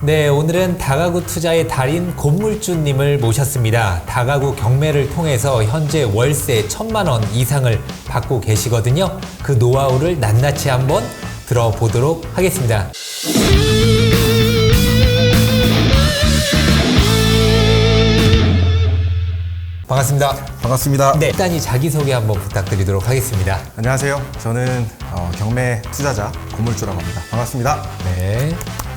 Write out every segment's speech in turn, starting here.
네, 오늘은 다가구 투자의 달인 곤물주님을 모셨습니다. 다가구 경매를 통해서 현재 월세 천만 원 이상을 받고 계시거든요. 그 노하우를 낱낱이 한번 들어보도록 하겠습니다. 반갑습니다. 반갑습니다. 네, 일단 이 자기소개 한번 부탁드리도록 하겠습니다. 안녕하세요. 저는 어, 경매 투자자 고물주라고 합니다. 반갑습니다. 네.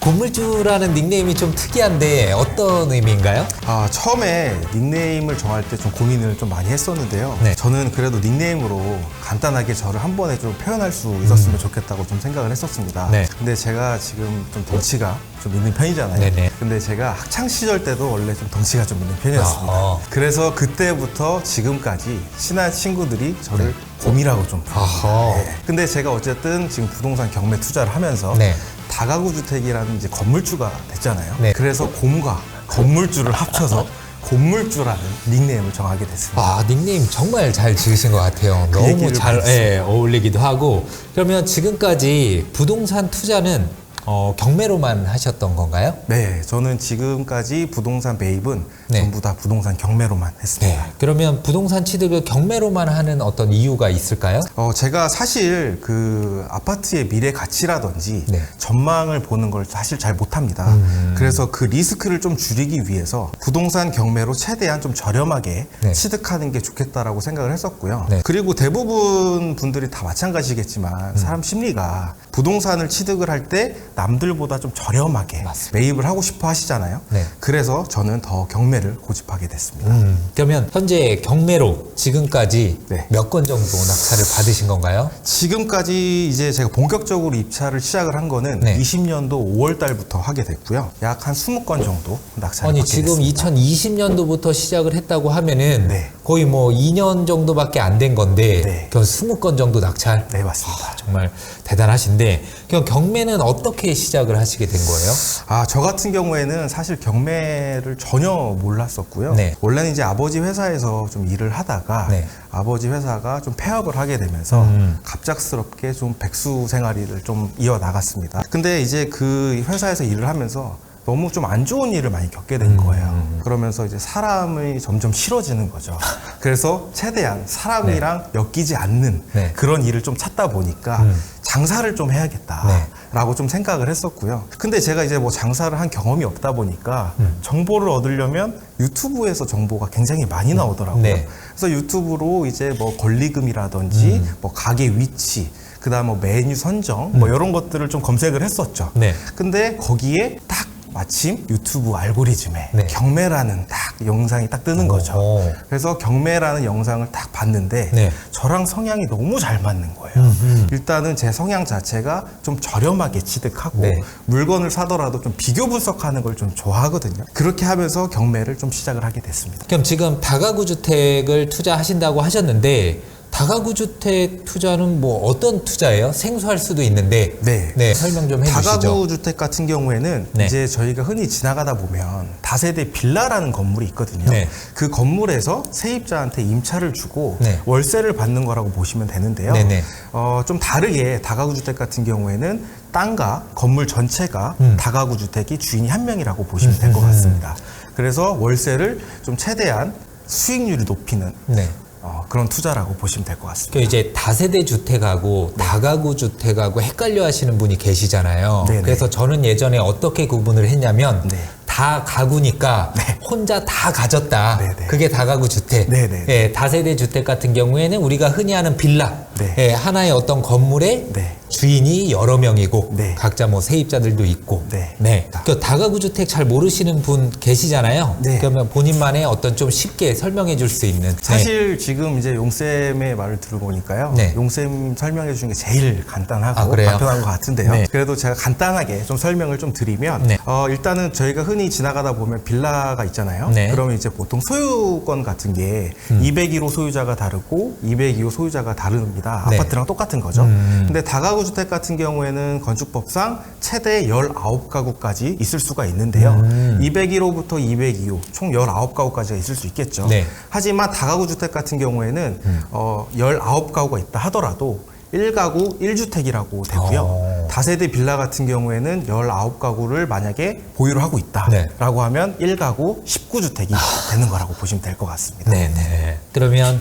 곤물주라는 닉네임이 좀 특이한데 어떤 의미인가요? 아, 처음에 닉네임을 정할 때 좀 고민을 좀 많이 했었는데요. 네. 저는 그래도 닉네임으로 간단하게 저를 한 번에 좀 표현할 수 있었으면 좋겠다고 좀 생각을 했었습니다. 음. 네. 근데 제가 지금 좀 덩치가 좀 있는 편이잖아요. 네네. 근데 제가 학창 시절 때도 원래 좀 덩치가 좀 있는 편이었습니다. 아하. 그래서 그때부터 지금까지 친한 친구들이 저를 곰이라고 좀 부릅니다. 네. 아하. 네. 근데 제가 어쨌든 지금 부동산 경매 투자를 하면서 네. 다가구 주택이라는 이제 건물주가 됐잖아요. 네. 그래서 곰과 건물주를 합쳐서 곰물주라는 닉네임을 정하게 됐습니다. 아 닉네임 정말 잘 지으신 것 같아요. 그 너무 얘기를 잘 예, 어울리기도 하고 그러면 지금까지 부동산 투자는 어, 경매로만 하셨던 건가요? 네, 저는 지금까지 부동산 매입은 네. 전부 다 부동산 경매로만 했습니다. 그러면 부동산 취득을 경매로만 하는 어떤 이유가 있을까요? 어, 제가 사실 그 아파트의 미래 가치라든지 네. 전망을 보는 걸 사실 잘 못합니다. 음. 그래서 그 리스크를 좀 줄이기 위해서 부동산 경매로 최대한 좀 저렴하게 네. 취득하는 게 좋겠다라고 생각을 했었고요. 네. 그리고 대부분 분들이 다 음. 마찬가지겠지만 사람 심리가 부동산을 취득을 할 때 남들보다 좀 저렴하게 맞습니다. 매입을 하고 싶어 하시잖아요. 네. 그래서 저는 더 경매 를 고집하게 됐습니다. 음, 그러면 현재 경매로 지금까지 네. 몇 건 정도 낙찰을 받으신 건가요? 지금까지 이제 제가 본격적으로 입찰을 시작을 한 거는 네. 20년도 5월 달부터 하게 됐고요. 약 한 20건 정도 낙찰을 아니 받게 지금 됐습니다. 2020년도부터 시작을 했다고 하면은 네. 거의 뭐 2년 정도밖에 안 된 건데 네. 그 20건 정도 낙찰 네, 맞습니다. 정말 대단하신데 그럼 경매는 어떻게 시작을 하시게 된 거예요? 아, 저 같은 경우에는 사실 경매를 전혀 몰랐었고요. 네. 원래는 이제 아버지 회사에서 좀 일을 하다가 네. 아버지 회사가 좀 폐업을 하게 되면서 음. 갑작스럽게 좀 백수 생활을 좀 이어 나갔습니다. 근데 이제 그 회사에서 일을 하면서 너무 좀 안 좋은 일을 많이 겪게 된 거예요. 그러면서 이제 사람이 점점 싫어지는 거죠. 그래서 최대한 사람이랑 엮이지 않는 네. 그런 일을 좀 찾다 보니까 음. 장사를 좀 해야겠다. 네. 라고 좀 생각을 했었고요. 근데 제가 이제 뭐 장사를 한 경험이 없다 보니까 음. 정보를 얻으려면 유튜브에서 정보가 굉장히 많이 나오더라고요. 네. 그래서 유튜브로 이제 뭐 권리금이라든지 음. 뭐 가게 위치, 그다음 뭐 메뉴 선정 뭐 이런 것들을 좀 검색을 했었죠. 네. 근데 거기에 딱 마침 유튜브 알고리즘에 네. 경매라는 딱 영상이 딱 뜨는 거죠. 오. 그래서 경매라는 영상을 딱 봤는데 네. 저랑 성향이 너무 잘 맞는 거예요. 음흠. 일단은 제 성향 자체가 좀 저렴하게 취득하고 네. 물건을 사더라도 좀 비교 분석하는 걸 좀 좋아하거든요. 그렇게 하면서 경매를 좀 시작을 하게 됐습니다. 그럼 지금 다가구 주택을 투자하신다고 하셨는데 다가구 주택 투자는 뭐 어떤 투자예요? 생소할 수도 있는데 네. 설명 좀 해주시죠. 다가구 주택 같은 경우에는 네. 이제 저희가 흔히 지나가다 보면 다세대 빌라라는 건물이 있거든요. 네. 그 건물에서 세입자한테 임차를 주고 네. 월세를 받는 거라고 보시면 되는데요. 네네. 어, 좀 다르게 다가구 주택 같은 경우에는 땅과 건물 전체가 음. 다가구 주택이 주인이 한 명이라고 보시면 될 것 같습니다. 그래서 월세를 좀 최대한 수익률이 높이는 네. 어, 그런 투자라고 보시면 될 것 같습니다. 그 이제 다세대 주택하고 다가구 주택하고 헷갈려 하시는 분이 계시잖아요. 네네. 그래서 저는 예전에 어떻게 구분을 했냐면 네. 다 가구니까 혼자 다 가졌다. 네네. 그게 다가구 주택. 네네. 예, 다세대 주택 같은 경우에는 우리가 흔히 하는 빌라. 네. 예, 하나의 어떤 건물에 네. 주인이 여러 명이고 네. 각자 뭐 세입자들도 있고. 네. 그 다가구 주택 잘 모르시는 분 계시잖아요. 네. 그러면 본인만의 어떤 좀 쉽게 설명해 줄 수 있는. 네. 사실 지금 이제 용쌤의 말을 들어보니까요. 네. 용쌤 설명해 주신 게 제일 간단하고 아, 그래요? 간편한 것 같은데요. 네. 그래도 제가 간단하게 좀 설명을 좀 드리면 네. 어, 일단은 저희가 흔히 지나가다 보면 빌라가 있잖아요. 네. 음. 그러면 이제 보통 소유권 같은 게 201호 소유자가 다르고 202호 소유자가 다릅니다. 네. 아파트랑 똑같은 거죠. 음. 근데 다가구 주택 같은 경우에는 건축법상 최대 19가구까지 있을 수가 있는데요. 음. 201호부터 202호 총 19가구까지가 있을 수 있겠죠. 네. 하지만 다가구 주택 같은 경우에는 어, 19가구가 있다 하더라도 1가구 1주택이라고 되고요. 어. 다세대 빌라 같은 경우에는 19가구를 만약에 보유를 하고 네. 있다라고 하면 1가구 19주택이 되는 거라고 보시면 될 것 같습니다. 네 네. 그러면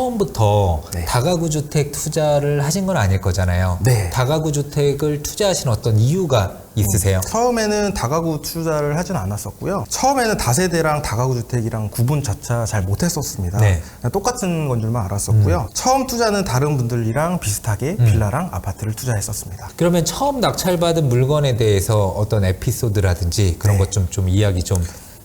처음부터 네. 다가구 주택 투자를 하신 건 아닐 거잖아요. 네. 다가구 주택을 투자하신 어떤 이유가 있으세요? 처음에는 다가구 투자를 하진 않았었고요. 처음에는 다세대랑 다가구 주택이랑 구분조차 잘 못했었습니다. 네. 그냥 똑같은 건 줄만 알았었고요. 처음 투자는 다른 분들이랑 비슷하게 빌라랑 아파트를 투자했었습니다. 그러면 처음 낙찰받은 물건에 대해서 어떤 에피소드라든지 그런 네. 것 좀 좀 이야기 좀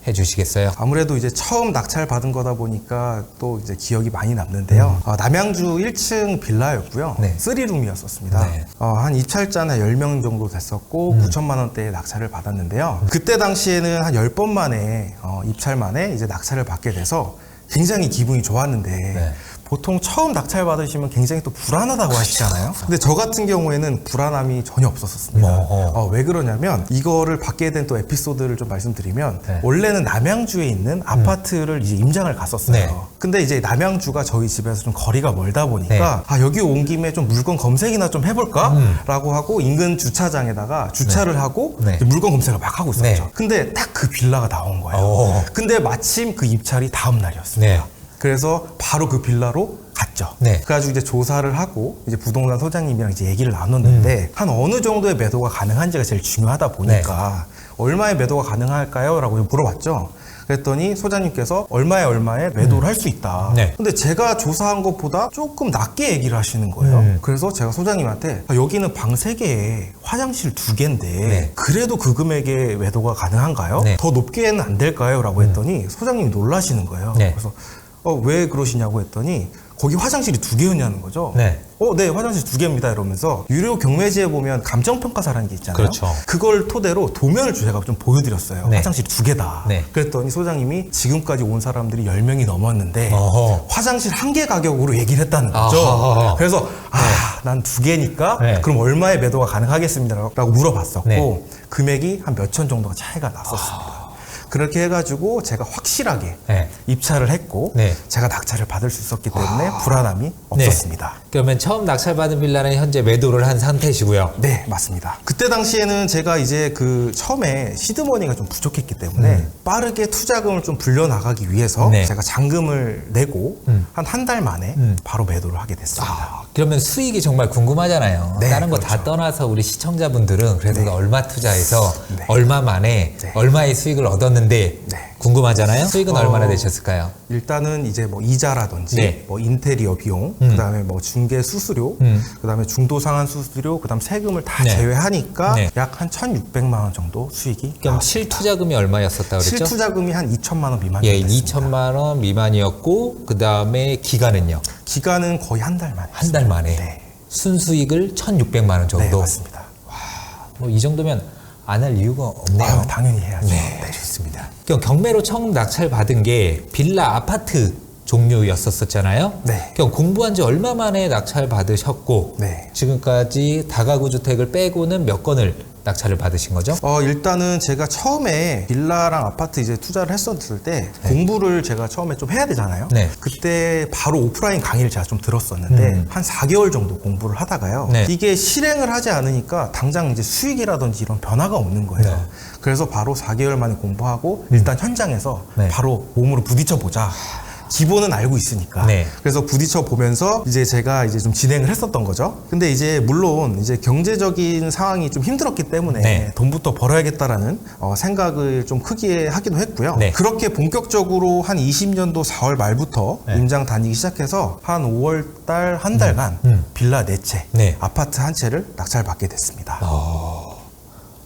해주시겠어요? 아무래도 이제 처음 낙찰 받은 거다 보니까 또 이제 기억이 많이 남는데요. 어, 남양주 1층 빌라였고요. 음. 네. 쓰리룸이었었습니다. 네. 음. 어, 한 입찰자는 한 10명 정도 됐었고 9천만 원대의 낙찰을 받았는데요. 그때 당시에는 한 10번 만에 어, 입찰 만에 이제 낙찰을 받게 돼서 굉장히 기분이 좋았는데 네. 보통 처음 낙찰 받으시면 굉장히 또 불안하다고 하시잖아요. 근데 저 같은 경우에는 불안함이 전혀 없었었습니다. 어, 왜 그러냐면 이거를 받게 된 또 에피소드를 좀 말씀드리면 네. 원래는 남양주에 있는 아파트를 이제 임장을 갔었어요. 네. 근데 이제 남양주가 저희 집에서 좀 거리가 멀다 보니까 아 여기 온 김에 좀 물건 검색이나 좀 해볼까라고 하고 인근 주차장에다가 주차를 하고 음. 네. 물건 검색을 막 하고 있었죠. 네. 근데 딱 그 빌라가 나온 거예요. 오. 근데 마침 그 입찰이 다음 날이었습니다. 네. 그래서 바로 그 빌라로 갔죠. 네. 그래가지고 이제 조사를 하고 이제 부동산 소장님이랑 이제 얘기를 나눴는데 음. 한 어느 정도의 매도가 가능한지가 제일 중요하다 보니까 네. 얼마의 매도가 가능할까요? 라고 물어봤죠. 그랬더니 소장님께서 얼마에 얼마에 매도를 할수 있다. 네. 근데 제가 조사한 것보다 조금 낮게 얘기를 하시는 거예요. 음. 그래서 제가 소장님한테 아, 여기는 방 3개에 화장실 2개인데 네. 그래도 그 금액에 매도가 가능한가요? 네. 더 높게는 안 될까요? 라고 했더니 소장님이 놀라시는 거예요. 네. 그래서 어, 왜 그러시냐고 했더니 거기 화장실이 두 개였냐는 거죠. 네. 어, 네, 화장실 두 개입니다. 이러면서 유료 경매지에 보면 감정평가사라는 게 있잖아요. 그렇죠. 그걸 토대로 도면을 제가 좀 보여드렸어요. 네. 화장실이 두 개다. 네. 그랬더니 소장님이 지금까지 온 사람들이 10명이 넘었는데 어허. 화장실 한 개 가격으로 얘기를 했다는 거죠. 아하. 그래서 아, 난두 개니까 네. 그럼 얼마에 매도가 가능하겠습니다라고 물어봤었고 네. 금액이 한 몇 천 정도가 차이가 났었습니다. 그렇게 해가지고 제가 확실하게 네. 입찰을 했고 네. 제가 낙찰을 받을 수 있었기 때문에 불안함이 없었습니다. 그러면 처음 낙찰받은 빌라는 현재 매도를 한 상태시고요. 네, 맞습니다. 그때 당시에는 제가 이제 그 처음에 시드머니가 좀 부족했기 때문에 빠르게 투자금을 좀 불려나가기 위해서 음. 네. 제가 잔금을 내고 음. 한한달 만에 음. 바로 매도를 하게 됐습니다. 아, 그러면 수익이 정말 궁금하잖아요. 네, 다른 거다 그렇죠. 떠나서 우리 시청자분들은 그래도 네. 얼마 투자해서 네. 얼마 만에 네. 얼마의 수익을 얻었는 데 네. 궁금하잖아요. 수익은 어, 얼마나 되셨을까요? 일단은 이제 뭐 이자라든지 네. 뭐 인테리어 비용, 음. 그다음에 뭐 중개 수수료, 음. 그다음에 중도 상한 수수료, 그다음 세금을 다 네. 제외하니까 네. 약한 1,600만 원 정도 수익이 그럼. 실투자금이 얼마였었다 그랬죠? 실투자금이 한 2천만 원 미만 예, 됐습니다. 2천만 원 미만이었고 그 다음에 기간은요 기간은 거의 한 달 만에 한 달 만에 네. 순수익을 1,600만 원 네, 정도. 맞습니다. 뭐이 정도면 안 할 이유가 없네요. 아유, 당연히 해야죠. 네, 좋습니다. 그럼 경매로 처음 낙찰 받은 게 빌라 아파트 종류였었잖아요. 네. 그럼 공부한 지 얼마 만에 낙찰 받으셨고 네. 지금까지 다가구 주택을 빼고는 몇 건을 낙찰을 받으신 거죠? 어, 일단은 제가 처음에 빌라랑 아파트 이제 투자를 했었을 때 공부를 제가 처음에 좀 해야 되잖아요. 네. 그때 바로 오프라인 강의를 제가 좀 들었었는데 음. 한 4개월 정도 공부를 하다가요. 네. 이게 실행을 하지 않으니까 당장 이제 수익이라든지 이런 변화가 없는 거예요. 네. 음. 그래서 바로 4개월 만에 공부하고 일단 현장에서 네. 바로 몸으로 부딪혀 보자. 기본은 알고 있으니까. 네. 그래서 부딪혀 보면서 이제 제가 이제 좀 진행을 했었던 거죠. 근데 이제 물론 이제 경제적인 상황이 좀 힘들었기 때문에 네. 돈부터 벌어야겠다라는 어, 생각을 좀 크게 하기도 했고요. 네. 그렇게 본격적으로 한 20년도 4월 말부터 네. 임장 다니기 시작해서 한 5월 달 한 달간 음. 빌라 네 채, 네. 아파트 한 채를 낙찰받게 됐습니다.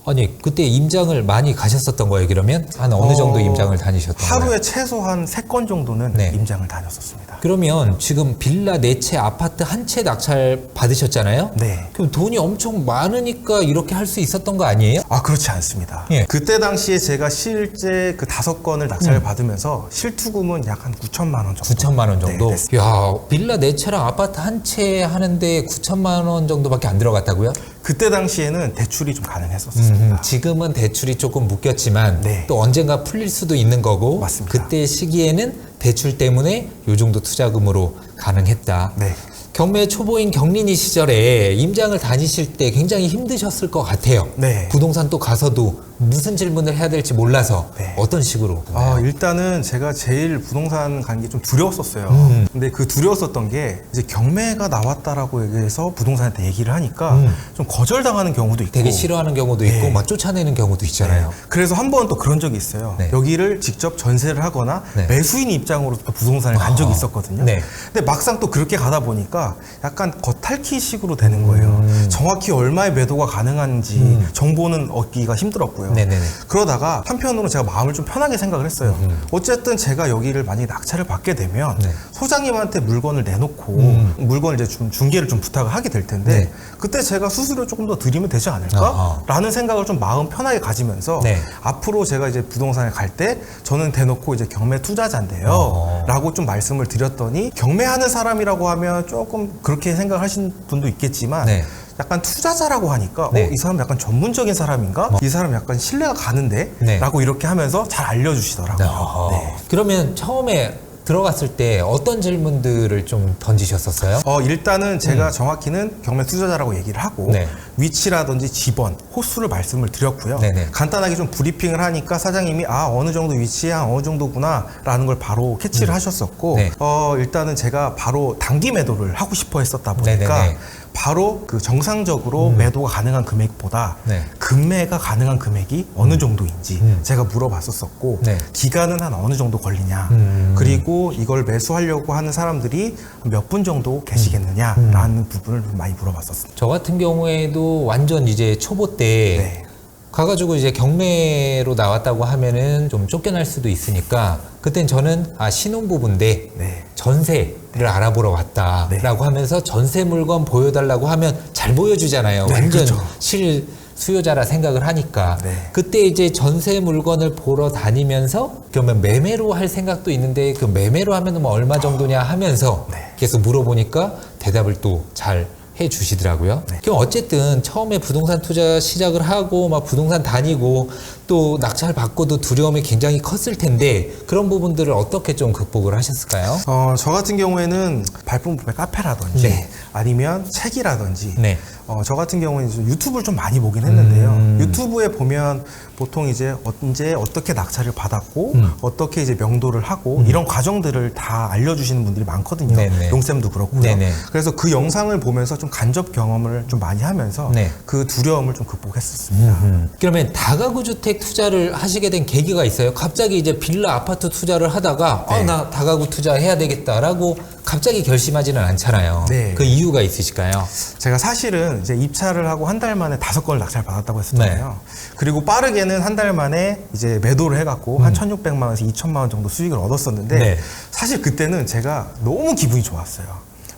아니 그때 임장을 많이 가셨었던 거예요. 그러면 한 어느 정도 어, 임장을 다니셨던 거예요? 하루에 최소한 세 건 정도는 네. 임장을 다녔었습니다. 그러면 지금 빌라 네 채, 아파트 한 채 낙찰 받으셨잖아요. 네. 그럼 돈이 엄청 많으니까 이렇게 할 수 있었던 거 아니에요? 아 그렇지 않습니다. 예. 음. 그때 당시에 제가 실제 그 다섯 건을 낙찰을 받으면서 실투금은 약 한 9천만 원 정도. 9천만 원 정도. 네. 야, 빌라 네 채랑 아파트 한 채 하는데 9천만 원 정도밖에 안 들어갔다고요? 그때 당시에는 대출이 좀 가능했었습니다. 음, 지금은 대출이 조금 묶였지만 네. 또 언젠가 풀릴 수도 있는 거고 맞습니다. 그때 시기에는 대출 때문에 요 정도 투자금으로 가능했다. 네. 경매 초보인 경린이 시절에 임장을 다니실 때 굉장히 힘드셨을 것 같아요. 네. 부동산 또 가서도 무슨 질문을 해야 될지 몰라서 네. 어떤 식으로? 아, 일단은 제가 제일 부동산 가는 게좀 두려웠었어요. 음. 근데 그 두려웠었던 게 이제 경매가 나왔다라고 얘기해서 부동산한테 얘기를 하니까 음. 좀 거절당하는 경우도 있고 되게 싫어하는 경우도 있고 네. 막 쫓아내는 경우도 있잖아요. 그래서 한 번 또 그런 적이 있어요. 네. 여기를 직접 전세를 하거나 네. 매수인 입장으로 또 부동산을 간 적이 아, 있었거든요. 네. 근데 막상 또 그렇게 가다 보니까 약간 겉핥기식으로 되는 거예요. 음. 정확히 얼마의 매도가 가능한지 정보는 얻기가 힘들었고요. 네네네. 그러다가 한편으로 제가 마음을 좀 편하게 생각을 했어요. 어쨌든 제가 여기를 만약에 낙찰을 받게 되면 네. 소장님한테 물건을 내놓고 음. 물건을 이제 좀 중개를 좀 부탁을 하게 될 텐데 네. 그때 제가 수수료 조금 더 드리면 되지. 않을까라는 생각을 좀 마음 편하게 가지면서 네. 앞으로 제가 이제 부동산에 갈 때 저는 대놓고 이제 경매 투자자인데요. 어. 라고 좀 말씀을 드렸더니 경매하는 사람이라고 하면 조금 그렇게 생각하신 분도 있겠지만 네. 약간 투자자라고 하니까 네. 어, 이 사람 약간 전문적인 사람인가? 이 사람 약간 신뢰가 가는데? 네. 라고 이렇게 하면서 잘 알려주시더라고요. 어. 네. 그러면 처음에 들어갔을 때 어떤 질문들을 좀 던지셨었어요? 어, 일단은 제가 정확히는 경매 투자자라고 얘기를 하고 음. 네. 위치라든지 집원, 호수를 말씀을 드렸고요. 네네. 간단하게 좀 브리핑을 하니까 사장님이 아 어느 정도 위치에 한 어느 정도구나라는 걸 바로 캐치를 하셨었고 네. 어, 일단은 제가 바로 단기 매도를 하고 싶어 했었다 보니까 네네네. 음. 바로 그 정상적으로 매도가 가능한 금액보다 네. 금매가 가능한 금액이 어느 정도인지 음. 제가 물어봤었었고 네. 기간은 한 어느 정도 걸리냐 음. 그리고 이걸 매수하려고 하는 사람들이 몇 분 정도 계시겠느냐라는 부분을 좀 많이 물어봤었습니다. 저 같은 경우에도 완전 이제 초보 때 네. 가가지고 이제 경매로 나왔다고 하면은 좀 쫓겨날 수도 있으니까 그땐 저는 아 신혼부부인데 네. 전세를 알아보러 왔다라고 하면서 전세 물건 보여달라고 하면 잘 보여주잖아요. 네, 완전 그렇죠. 실 수요자라 생각을 하니까 네. 그때 이제 전세 물건을 보러 다니면서 그러면 매매로 할 생각도 있는데 그 매매로 하면 뭐 얼마 정도냐 하면서 네. 계속 물어보니까 대답을 또 잘 해 주시더라고요. 네. 그럼 어쨌든 처음에 부동산 투자 시작을 하고 막 부동산 다니고 또 낙찰 받고도 두려움이 굉장히 컸을 텐데 그런 부분들을 어떻게 좀 극복을 하셨을까요? 어, 저 같은 경우에는 발품부의 카페라든지 네. 아니면 책이라든지 네. 어, 저 같은 경우는 이제 유튜브를 좀 많이 보긴 했는데요. 음. 유튜브에 보면 보통 이제 언제 어떻게 낙찰을 받았고 음. 어떻게 이제 명도를 하고 이런 과정들을 다 알려주시는 분들이 많거든요. 네네. 용쌤도 그렇고요. 네네. 그래서 그 영상을 보면서 좀 간접 경험을 좀 많이 하면서 네. 그 두려움을 좀 극복했었습니다. 그러면 다가구 주택 투자를 하시게 된 계기가 있어요? 갑자기 이제 빌라 아파트 투자를 하다가 네. 어, 나 다가구 투자 해야 되겠다라고 갑자기 결심하지는 않잖아요. 네. 그 이유가 있으실까요? 제가 사실은 이제 입찰을 하고 한 달 만에 다섯 건을 낙찰 받았다고 했었잖아요. 네. 그리고 빠르게는 한 달 만에 이제 매도를 해가고 한 1,600만 원에서 2천만 원 정도 수익을 얻었었는데 음. 네. 사실 그때는 제가 너무 기분이 좋았어요.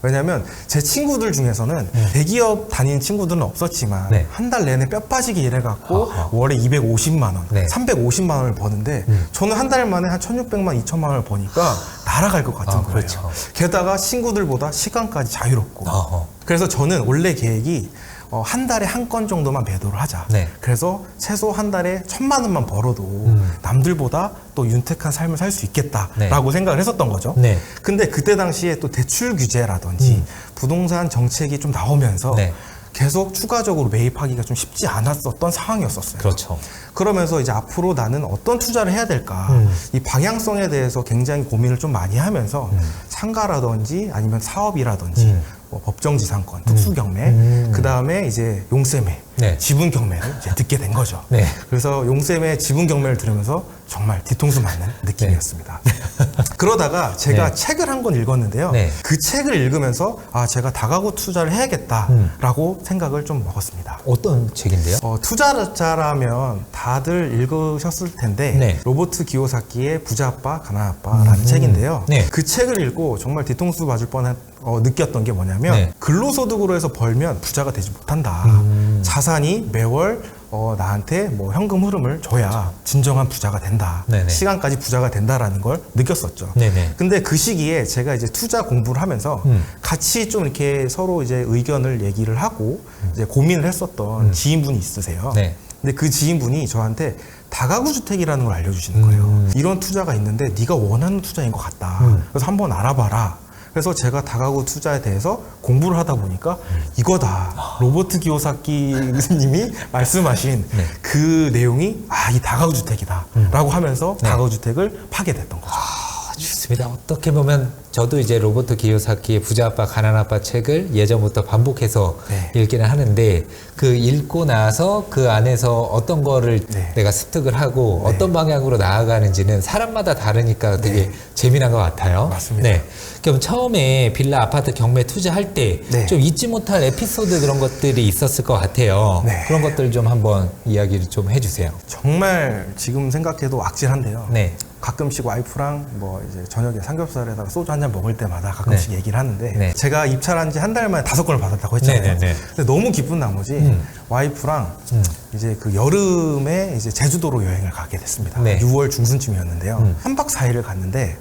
왜냐면 제 친구들 중에서는 대기업 다니는 친구들은 없었지만 네. 한달 내내 뼈 빠지게 일해갖고 아하. 월에 250만 원, 네. 음. 350만 원을 버는데 저는 한 달 만에 한 1,600만, 2천만 원을 버니까 날아갈 것 같은 아, 거예요. 그렇죠. 게다가 친구들보다 시간까지 자유롭고 어허. 그래서 저는 원래 계획이 어, 한 달에 한 건 정도만 매도를 하자. 네. 그래서 최소 한 달에 천만 원만 벌어도 음. 남들보다 또 윤택한 삶을 살 수 있겠다라고 생각을 했었던 거죠. 네. 근데 그때 당시에 또 대출 규제라든지 부동산 정책이 좀 나오면서 음. 네. 계속 추가적으로 매입하기가 좀 쉽지 않았었던 상황이었었어요. 그렇죠. 그러면서 이제 앞으로 나는 어떤 투자를 해야 될까 음. 이 방향성에 대해서 굉장히 고민을 좀 많이 하면서 상가라든지 아니면 사업이라든지 음. 뭐 법정지상권, 특수경매, 음. 그 다음에 이제 용세매, 네. 지분경매를 이제 듣게 된 거죠. 네. 그래서 용세매 지분경매를 들으면서 정말 뒤통수 맞는 느낌이었습니다. 그러다가 제가 네. 책을 한 권 읽었는데요. 네. 그 책을 읽으면서 아 제가 다가구 투자를 해야겠다라고 음. 생각을 좀 먹었습니다. 어떤 책인데요? 어, 투자자라면 다들 읽으셨을 텐데 네. 로버트 기요사키의 부자 아빠 가난 아빠라는 책인데요. 네. 그 책을 읽고 정말 뒤통수 맞을 뻔한 어, 느꼈던 게 뭐냐면 네. 근로소득으로 해서 벌면 부자가 되지 못한다. 음. 자산이 매월 어, 나한테 뭐 현금 흐름을 줘야 진정한 부자가 된다. 네네. 시간까지 부자가 된다라는 걸 느꼈었죠. 네네. 근데 그 시기에 제가 이제 투자 공부를 하면서 음. 같이 좀 이렇게 서로 이제 의견을 얘기를 하고 이제 고민을 했었던 지인분이 있으세요. 음. 네. 근데 그 지인분이 저한테 다가구 주택이라는 걸 알려주시는 거예요. 음. 이런 투자가 있는데 네가 원하는 투자인 것 같다. 음. 그래서 한번 알아봐라. 그래서 제가 다가구 투자에 대해서 공부를 하다 보니까 이거다. 로버트 기요사키님이 말씀하신 네. 그 내용이 아, 이 다가구 주택이다. 라고 하면서 다가구 주택을 파게 됐던 거죠. 아, 좋습니다. 어떻게 보면 저도 이제 로버트 기요사키의 부자 아빠 가난 아빠 책을 예전부터 반복해서 네. 읽기는 하는데 그 읽고 나서 그 안에서 어떤 거를 네. 내가 습득을 하고 어떤 방향으로 나아가는지는 사람마다 다르니까 되게 재미난 것 같아요. 네. 맞습니다. 네. 그럼 처음에 빌라 아파트 경매 투자할 때좀 네. 잊지 못할 에피소드 그런 것들이 있었을 것 같아요. 네. 그런 것들 좀 한번 이야기를 좀 해주세요. 정말 지금 생각해도 악질한데요. 네. 가끔씩 와이프랑 뭐 이제 저녁에 삼겹살에다가 소주 한 잔 먹을 때마다 가끔씩 네. 얘기를 하는데 네. 제가 입찰한 지 한 달 만에 다섯 건을 받았다고 했잖아요. 네, 네, 네. 근데 너무 기쁜 나머지 음. 와이프랑 음. 이제 그 여름에 이제 제주도로 여행을 가게 됐습니다. 네. 6월 중순쯤이었는데요. 음. 한 3박 4일을 갔는데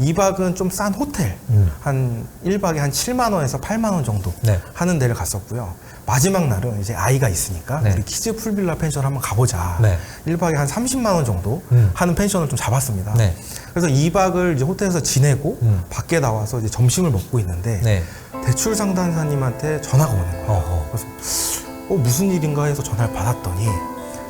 2박은 좀 싼 호텔 음. 한 1박에 한 7만 원에서 8만 원 정도 네. 하는 데를 갔었고요. 마지막 날은 이제 아이가 있으니까 네. 우리 키즈 풀빌라 펜션 한번 가보자. 네. 1박에 한 30만 원 정도 음. 하는 펜션을 좀 잡았습니다. 네. 그래서 2박을 이제 호텔에서 지내고 음. 밖에 나와서 이제 점심을 먹고 있는데 네. 대출 상담사님한테 전화가 오는 거예요. 어허. 그래서 어 무슨 일인가 해서 전화를 받았더니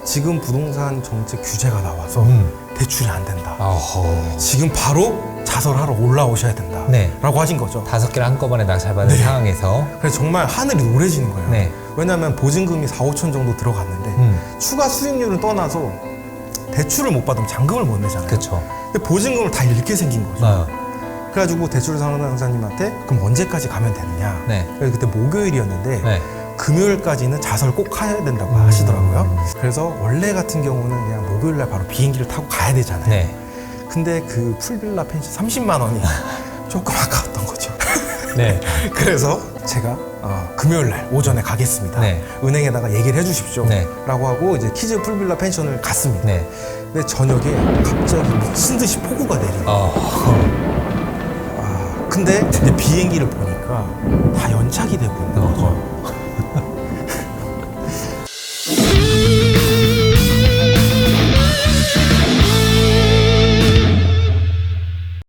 지금 부동산 정책 규제가 나와서 음. 대출이 안 된다. 어허. 지금 바로 자설하러 올라오셔야 된다. 네. 라고 하신 거죠. 다섯 개를 한꺼번에 낙찰받은 네. 상황에서 그래서 정말 하늘이 노래지는 거예요. 네. 왜냐하면 보증금이 4, 5천 정도 들어갔는데 음. 추가 수익률은 떠나서 대출을 못 받으면 잔금을 못 내잖아요. 그쵸. 근데 보증금을 다 잃게 생긴 거죠. 어. 그래가지고 대출 상담사님한테 그럼 언제까지 가면 되느냐? 네. 그래서 그때 목요일이었는데 네. 금요일까지는 자설 꼭 가야 된다고 하시더라고요. 그래서 원래 같은 경우는 그냥 목요일날 바로 비행기를 타고 가야 되잖아요. 네. 근데 그 풀빌라 펜션 30만 원이 조금 아까웠던 거죠. 네. 그래서 제가 어, 금요일 날 오전에 가겠습니다. 네. 은행에다가 얘기를 해주십시오. 네. 라고 하고 이제 키즈 풀빌라 펜션을 갔습니다. 네. 근데 저녁에 갑자기 미친 듯이 폭우가 내리는. 어. 아, 근데 이제 비행기를 보니까 다 연착이 되고 있는 어.